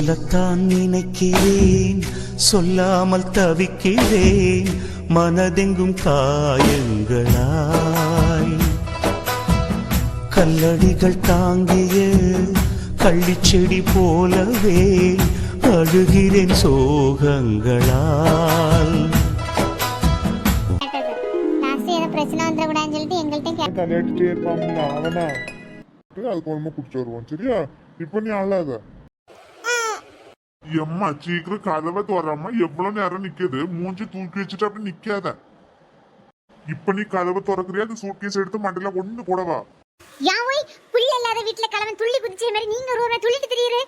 சொல்லத்தான் நினைக்கிறேன் சொல்லாமல் தவிக்கிறேன் மனதெங்கும் காயங்களாய். கல்லடிகள் தாங்கிய கள்ளிச்செடி போலவே அழுகிறேன் சோகங்களால். பிரச்சனை வந்துடக்கூடாதுன்னு சொல்லிட்டு எங்கள்கிட்ட தலையாட்டிட்டே இருப்பாங்களா அவனா. அதுக்கு குடிச்சு வருவோம் சரியா? இப்ப நீ அழாத. எம்மா சீக்கிரம் கதவை தோறாம எவ்வளவு நேரம் நிக்குது? மூஞ்சி தூக்கி வச்சுட்டு அப்படி நிக்காத. இப்ப நீ கதவை திறக்கறியா? அந்த சூட்கேஸ் எடுத்து மண்டையில கொண்டு போடவா யாவோய் புள்ள இல்லாத வீட்ல கிழவன் துள்ளி குதிச்ச மாதிரி நீங்க ஒரு ஒரு துள்ளிட்டு தெரியுது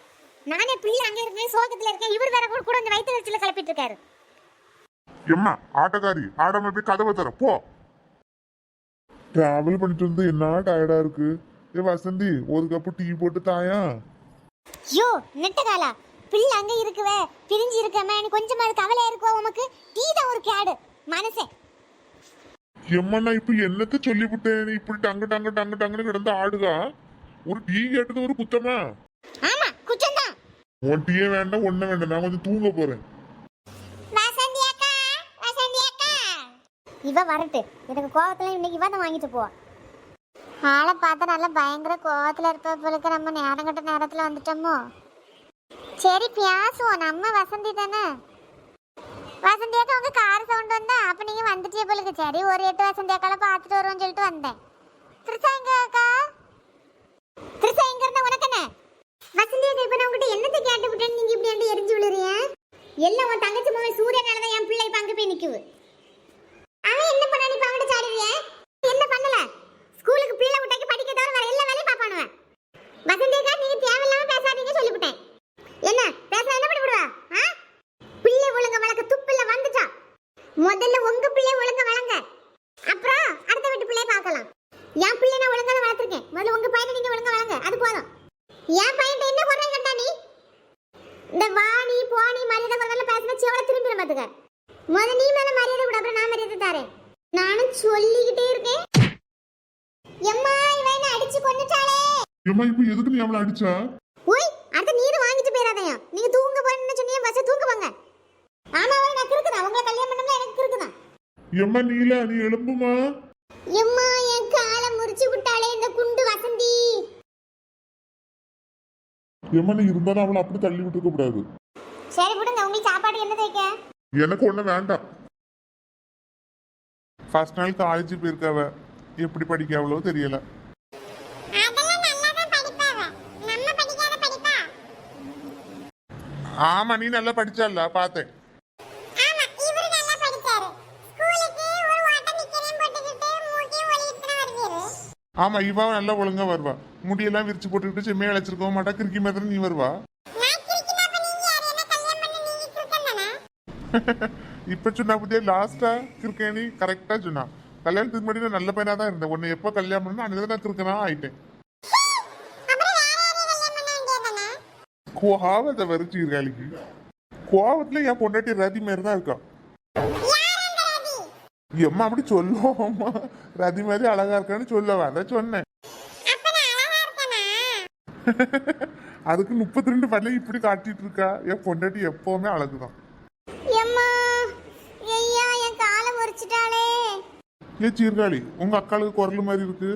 நானே புள்ள அங்க இருக்கேன் சோகத்துல இருக்கேன். இவர் வேற கூட கூட அந்த வயிற்று வச்சுல கிளப்பிட்டு இருக்காரு எம்மா ஆட்டக்காரி ஆடாம போய் கதவை தர போ. டிராவல் பண்ணிட்டு வந்து என்ன டயர்டா இருக்கு? ஏ வசந்தி ஒரு கப்பு டீ போட்டு தாயா? யோ நெட்டகாலா. பிள்ளை அங்க இருக்குவே பிரிஞ்சு இருக்கமே நீ கொஞ்சமாவது கவலையா இருக்கோ உமக்கு? டீ தான் ஒரு கேடு. மனசே. எம்மா நான் இப்ப என்னத்த சொல்லிவிட்டேன் நீ இப்படி டங்கு டங்கு டங்கு டங்குன்னு கிடந்து ஆடுகா? ஒரு டீ கேட்டது ஒரு குத்தமா? ஆமா குச்சம்தான் உன் டீயே வேண்டாம் ஒன்னும் வேண்டாம். நான் கொஞ்சம் தூங்க போறேன். வசந்தி அக்கா வசந்தி அக்கா இவ வரட்டு. எனக்கு கோவத்துல இன்னைக்கு இவ தான் வாங்கிட்டு போவா. ஆளை பார்த்தா நல்லா பயங்கர கோவத்துல இருப்ப போலுக்கு நம்ம நேரம் கட்ட நேரத்துல வந்துட்டோமோ? சரி பேசுவோம் நம்ம வசந்தி தானே? வசந்தியாக்கா உங்க கார் சவுண்ட் வந்தா? அப்ப நீங்க வந்துட்டே போலுக்கு. சரி ஒரு எட்டு வசந்தியாக்கால பாத்துட்டு பார்த்துட்டு வருவோம்னு சொல்லிட்டு வந்தேன். திருசா எங்க அக்கா? திருசா எங்க இருந்தா உனக்கு என்ன? வசந்தி இப்ப நான் உங்ககிட்ட என்னத்தை கேட்டு விட்டேன்னு நீங்க இப்படி வந்து எரிஞ்சு விழுறிய எல்லாம் உன் தங்கச்சி மகன் சூரியனால தான் என் பிள்ளை இப்ப அங்க போய் நிக்குது அவன் என்ன பண்ணா நீ பங்கட சாடுறிய என்ன பண்ணல ஸ்கூலுக்கு பிள்ளை விட்டாக்கி படிக்க தவிர வேற எல்லா வேலையும் பாப்பானுவன் வசந்தி அக்கா நீங்க தேவையில்லாம பேசாதீங்க சொல்லிவிட்டேன் என்ன பேச என்ன பண்ணி விடுவா ஆ பிள்ளை ஒழுங்க வளர்க்க துப்பில்ல வந்துட்டா முதல்ல உங்க பிள்ளை ஒழுங்க வளங்க அப்புறம் அடுத்த வீட்டு பிள்ளைய பார்க்கலாம். என் பிள்ளை நான் ஒழுங்கா தான் வளர்த்துருக்கேன். முதல்ல உங்க பையனை நீங்க ஒழுங்கா வளங்க அது போதும். என் பையன் என்ன குறையும் கண்டா நீ? இந்த வாணி போனி மரியாதை குறைவெல்லாம் பேசினா செவல திரும்பிடும் பாத்துக்க. முதல்ல நீ மேல மரியாதை கூட அப்புறம் நான் மரியாதை தரேன். நானும் சொல்லிக்கிட்டே இருக்கேன். எம்மா இவன் அடிச்சு கொன்னுட்டாளே. ஏம்மா இப்ப எதுக்கு நீ அவளை அடிச்சா? ஓய் அடுத்து நீ தான் வாங்கிட்டு போயிடாதயா நீங்க தூங்க போறேன்னு சொன்னீங்க பஸ் தூங்க போங்க ஆமா அவன் எனக்கு இருக்குதா உங்களை கல்யாணம் எம்மா நீல நீ எழும்புமா? எம்மா என் காலை முறிச்சு விட்டாளே இந்த குண்டு வசந்தி. எம்மா நீ இருந்தாலும் அவளை அப்படி தள்ளி விட்டுருக்க கூடாது. சரி விடுங்க உங்களுக்கு சாப்பாடு என்ன எனக்கு ஒண்ணு வேண்டாம். ஃபர்ஸ்ட் நாள் காலேஜ் போயிருக்காவ. எப்படி படிக்க அவ்வளோ தெரியல ஆமா நீ நல்லா படிச்சல்ல பார்த்தேன் ஆமா இவரு நல்லா படிச்சாரு ஸ்கூலுக்கு ஒரு வாட்டம் நிக்கிறேன் போட்டுக்கிட்டு மூக்கி ஒளியிட்டு வருவீரு ஆமா இவ நல்லா ஒழுங்கா வருவா. முடியெல்லாம் விரிச்சு போட்டுக்கிட்டு செம்மையா அழைச்சிருக்கோம் மாட்டா? கிறுக்கி மாதிரி நீ வருவா. இப்ப சொன்னா புதிய லாஸ்டா கிறுக்கேனி கரெக்டா சொன்னா. கல்யாணத்துக்கு முன்னாடி நான் நல்ல பையனா தான் இருந்தேன். உன்னை எப்ப கல்யாணம் பண்ணா அன்னைக்கு நான் கிறுக்கனா ஆயிட்டேன். கோவத்தை வரிச்சு இருக்காளிக்கு. கோவத்துல என் பொண்டாட்டி ரதி மாதிரி தான் இருக்கா. யார் அந்த ரதி எம்மா அப்படி சொல்லுவோம்மா. ரதி மாதிரி அழகா இருக்கான்னு சொல்லவா அதான் சொன்னேன். அதுக்கு முப்பத்தி ரெண்டு பல்ல இப்படி காட்டிட்டு இருக்கா? என் பொண்டாட்டி எப்பவுமே அழகுதான். ஏ சீர்காழி உங்க அக்காளுக்கு குரல் மாதிரி இருக்கு.